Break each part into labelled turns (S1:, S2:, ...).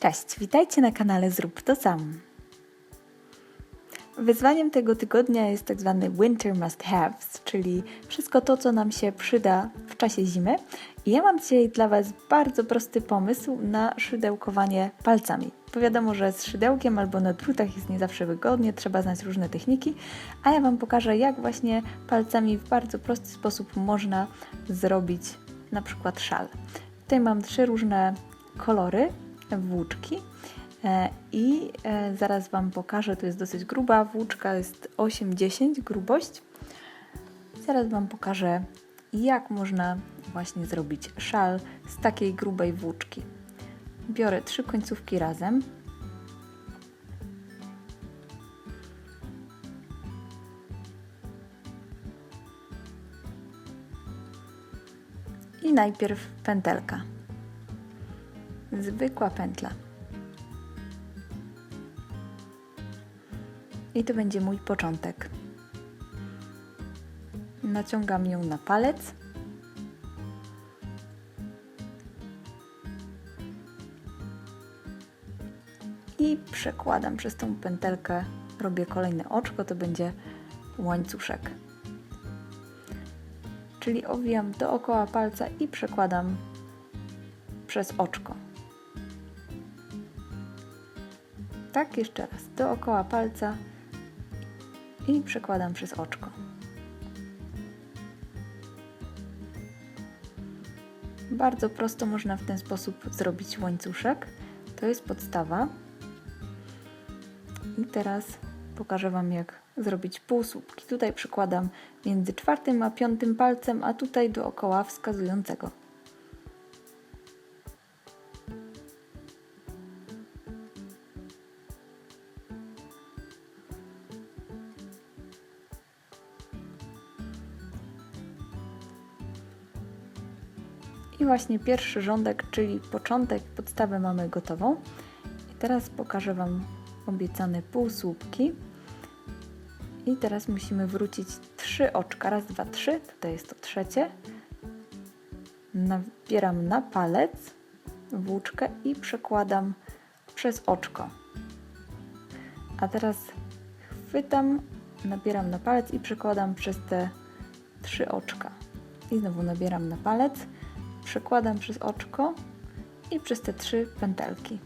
S1: Cześć, witajcie na kanale Zrób to sam. Wyzwaniem tego tygodnia jest tak zwany Winter Must Haves, czyli wszystko to, co nam się przyda w czasie zimy. I ja mam dzisiaj dla Was bardzo prosty pomysł na szydełkowanie palcami. Bo wiadomo, że z szydełkiem albo na drutach jest nie zawsze wygodnie, trzeba znać różne techniki, a ja Wam pokażę, jak właśnie palcami w bardzo prosty sposób można zrobić na przykład szal. Tutaj mam trzy różne kolory włóczki e, i e, zaraz Wam pokażę, to jest dosyć gruba włóczka, jest 8-10 grubość. Zaraz Wam pokażę, jak można właśnie zrobić szal z takiej grubej włóczki. Biorę trzy końcówki razem. I najpierw pętelka zwykła pętla. I to będzie mój początek. Naciągam ją na palec. I przekładam przez tą pętelkę, robię kolejne oczko, to będzie łańcuszek. Czyli owijam dookoła palca i przekładam przez oczko. Tak, jeszcze raz. Dookoła palca i przekładam przez oczko. Bardzo prosto można w ten sposób zrobić łańcuszek. To jest podstawa. I teraz pokażę Wam, jak zrobić półsłupki. Tutaj przykładam między czwartym a piątym palcem, a tutaj dookoła wskazującego. I właśnie pierwszy rządek, czyli początek, podstawę mamy gotową. I teraz pokażę Wam obiecane półsłupki. I teraz musimy wrócić trzy oczka. Raz, dwa, trzy. Tutaj jest to trzecie. Nabieram na palec włóczkę i przekładam przez oczko. A teraz chwytam, nabieram na palec i przekładam przez te trzy oczka. I znowu nabieram na palec przekładam przez oczko i przez te trzy pętelki.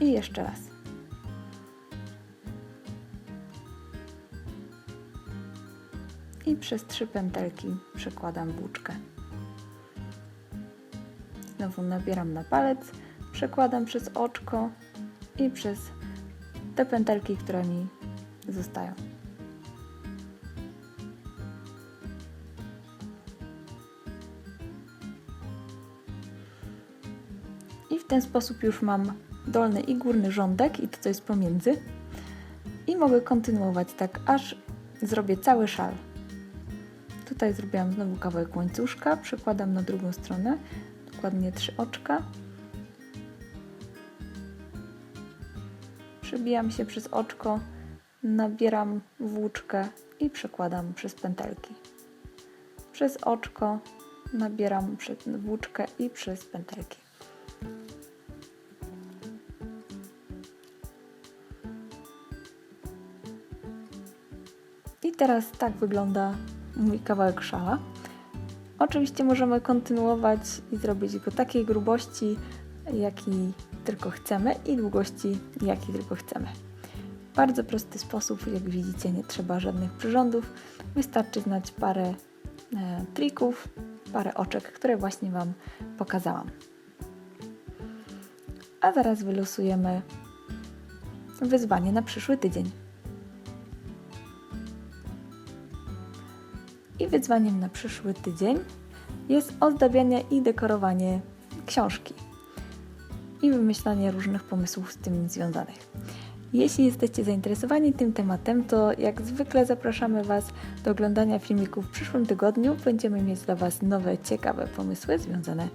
S1: I jeszcze raz. I przez trzy pętelki przekładam włóczkę. Znowu nabieram na palec, przekładam przez oczko i przez te pętelki, które mi zostają. I w ten sposób już mam dolny i górny rządek i to, co jest pomiędzy. I mogę kontynuować tak, aż zrobię cały szal. Tutaj zrobiłam znowu kawałek łańcuszka, przekładam na drugą stronę, dokładnie trzy oczka. Przebijam się przez oczko, nabieram włóczkę i przekładam przez pętelki. Przez oczko nabieram włóczkę i przez pętelki. I teraz tak wygląda mój kawałek szala. Oczywiście możemy kontynuować i zrobić go takiej grubości, jaki tylko chcemy i długości, jaki tylko chcemy. Bardzo prosty sposób, jak widzicie, nie trzeba żadnych przyrządów. Wystarczy znać parę e, trików, parę oczek, które właśnie Wam pokazałam. A zaraz wylosujemy wyzwanie na przyszły tydzień. I wyzwaniem na przyszły tydzień jest ozdabianie i dekorowanie książki i wymyślanie różnych pomysłów z tym związanych. Jeśli jesteście zainteresowani tym tematem, to jak zwykle zapraszamy Was do oglądania filmików w przyszłym tygodniu. Będziemy mieć dla Was nowe, ciekawe pomysły związane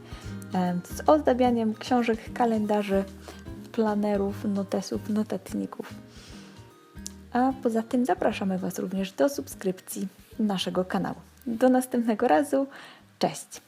S1: z ozdabianiem książek, kalendarzy, planerów, notesów, notatników. A poza tym zapraszamy Was również do subskrypcji naszego kanału. Do następnego razu. Cześć!